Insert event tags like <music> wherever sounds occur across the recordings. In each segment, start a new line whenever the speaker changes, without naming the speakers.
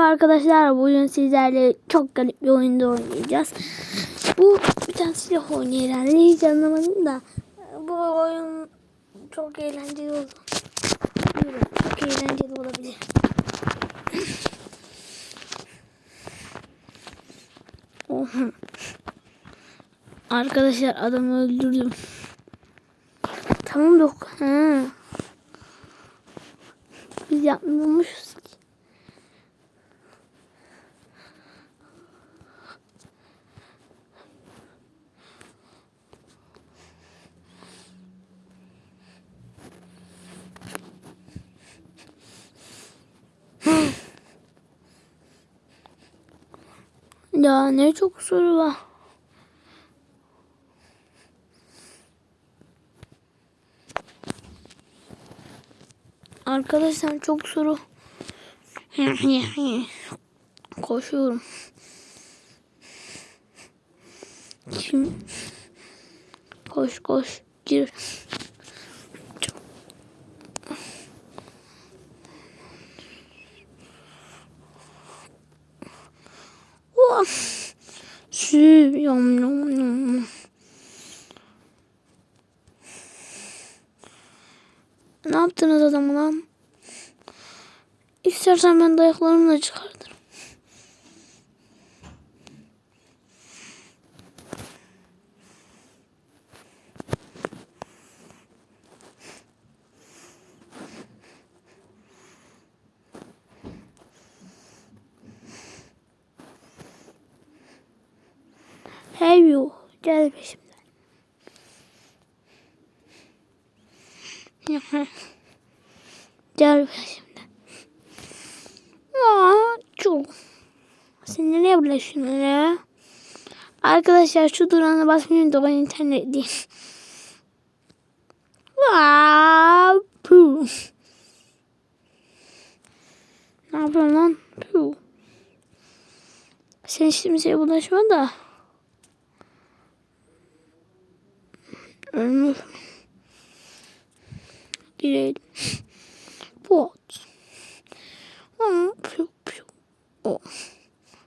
Arkadaşlar bugün sizlerle çok garip bir oyunda oynayacağız. Bu bir tane silah oyunu herhalde hiç anlamadım da bu oyun çok eğlenceli oldu. Çok eğlenceli olabilir. Oha. Arkadaşlar adamı öldürdüm. Tamam yok. Ha. Biz yapmıyormuşuz Ya ne çok soru var. Arkadaşlar çok soru. <laughs> Koşuyorum. Kim? Koş koş. Gir. Sü yom yom yom. Ne yaptınız adamı lan? İstersen ben dayaklarımla çıkartırım. You, gel peşimden. <laughs> Gel peşimden. Aa, çok. Sen nereye bulaşıyorsun ya? Arkadaşlar şu durağına basmayın da ben internet değil. Puh. Ne yapıyorsun lan? Puh. Sen hiç kimseye bulaşma da. Ölmüş. Girelim. Bot. O.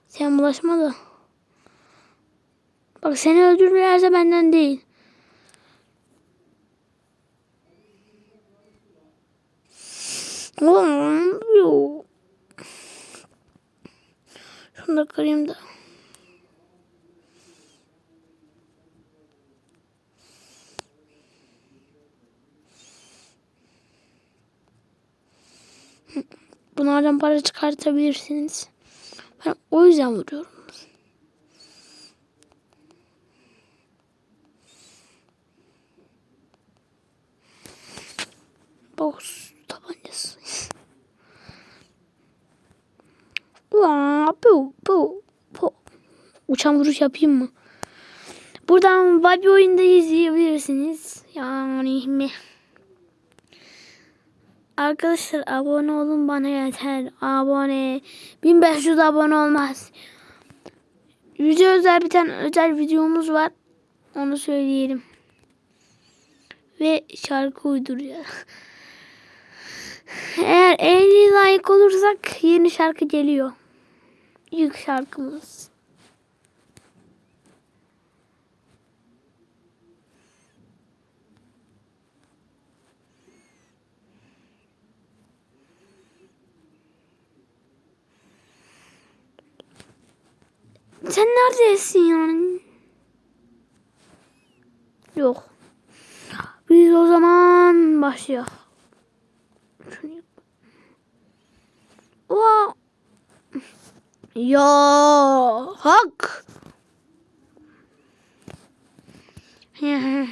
Sen bulaşma da. Bak seni öldürürlerse benden değil. Oğlum. Şunu da kırayım da. Bunlardan para çıkartabilirsiniz. Ben o yüzden vuruyorum. Box tabancası. Pu, pu, pu. Uçan vuruş yapayım mı? Buradan Bobby oyunda izleyebilirsiniz. Yani mi? Arkadaşlar abone olun bana yeter. Abone. 1500 abone olmaz. Yüce özel bir tane özel videomuz var. Onu söyleyelim. Ve şarkı uyduruyor. <laughs> Eğer 50 like olursak yeni şarkı geliyor. İlk şarkımız. Sen neredesin yani? Yok. Biz o zaman yap. Oha. Ya hak. Aha,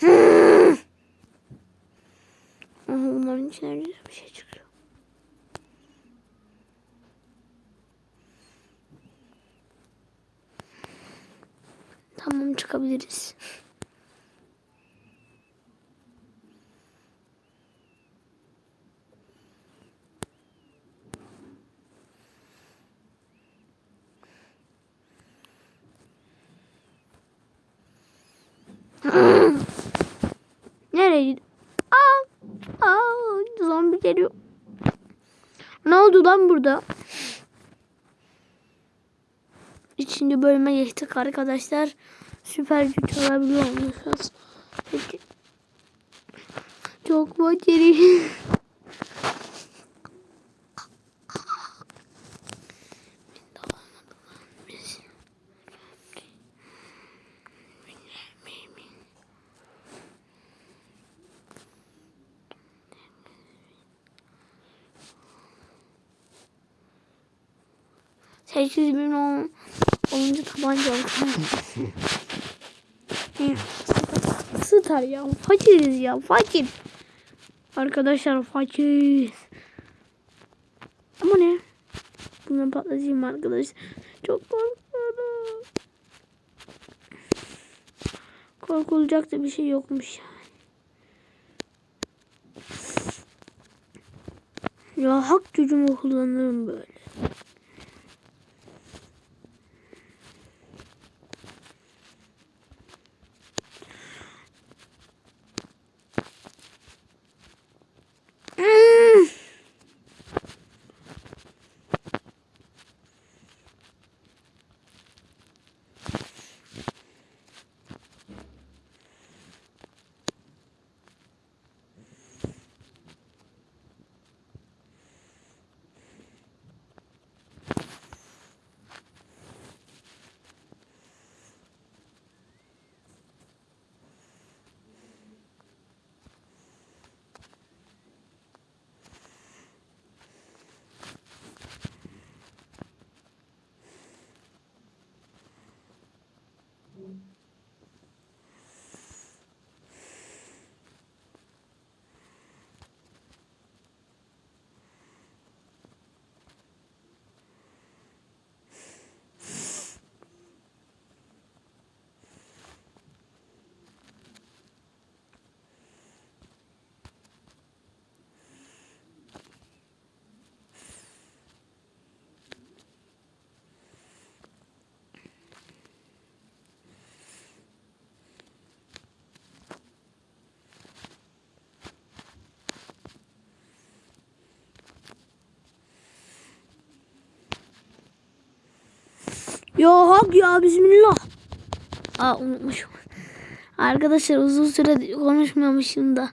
<laughs> içinden bir şey çıkıyor. Tamam çıkabiliriz. <laughs> Nereye gidiyor? Aa, aa, zombi geliyor. Ne oldu lan burada? İkinci bölüme geçtik arkadaşlar. Süper güç alabiliyormuşuz. Peki. Çok bakeri. <laughs> Sekiz bin on, onuncu tabanca Star ya fakiriz ya fakir. Arkadaşlar fakiriz. Ama ne? Bundan patlatayım arkadaşlar. Çok korkuyorum. Korkulacak da bir şey yokmuş yani. Ya hak gücümü kullanırım böyle. Ya hak ya bismillah. Aa unutmuşum. Arkadaşlar uzun süre konuşmamışım da.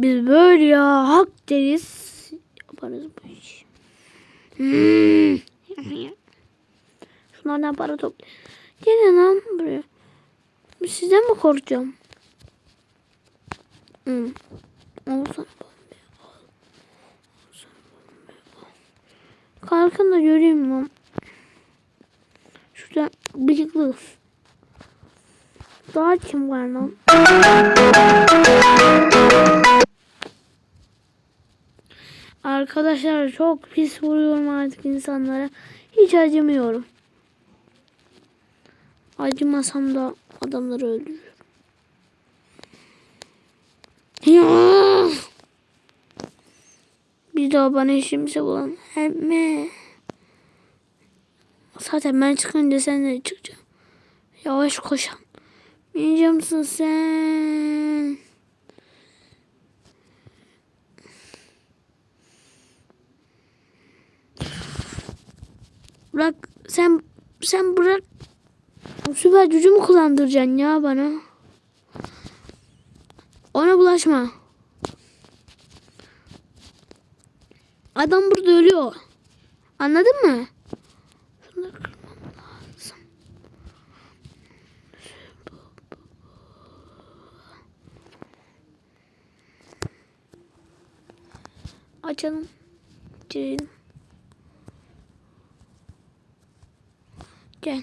Biz böyle ya hak deriz. Yaparız bu işi. Hmm. Şunlardan para topla. Gelin lan buraya. Sizden mi korkacağım? Hmm. Al. Kalkın da göreyim lan. Bıyıklı. Daha kim var lan? Arkadaşlar çok pis vuruyorum artık insanlara. Hiç acımıyorum. Acımasam da adamları öldürüyorum. Ya! Bir daha bana işimize bulan. Emme. Zaten ben çıkınca sen de çıkacaksın. Yavaş koşan. Yiyeceğimsin sen. Bırak sen sen bırak. Süper gücümü kullandıracaksın ya bana. Ona bulaşma. Adam burada ölüyor. Anladın mı? Şunları kırmam lazım. Açalım. Girelim. Gel.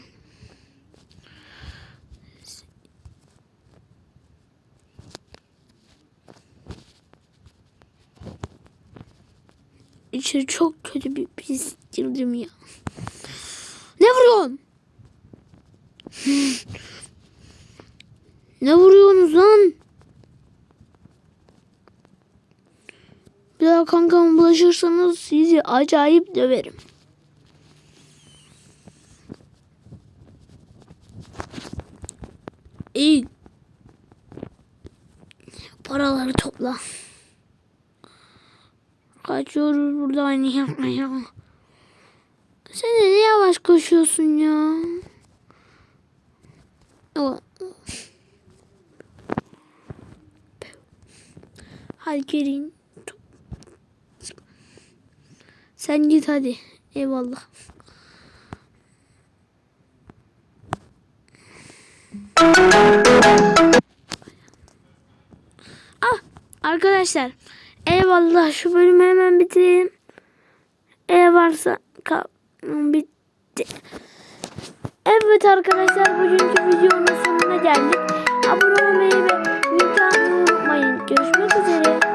İçeri çok kötü bir pis girdim ya. Vuruyorsun? ne vuruyorsunuz lan? Bir daha kankama bulaşırsanız sizi acayip döverim. İyi. Paraları topla. Kaçıyoruz buradan ya. ya. Sen de yavaş koşuyorsun ya. Gelin. Sen git hadi. Eyvallah. Ah arkadaşlar. Eyvallah şu bölümü hemen bitirelim. Eğer varsa kal bitti. Evet arkadaşlar bugünkü videonun sonuna geldik. Abone olmayı ve like atmayı unutmayın. Görüşmek üzere.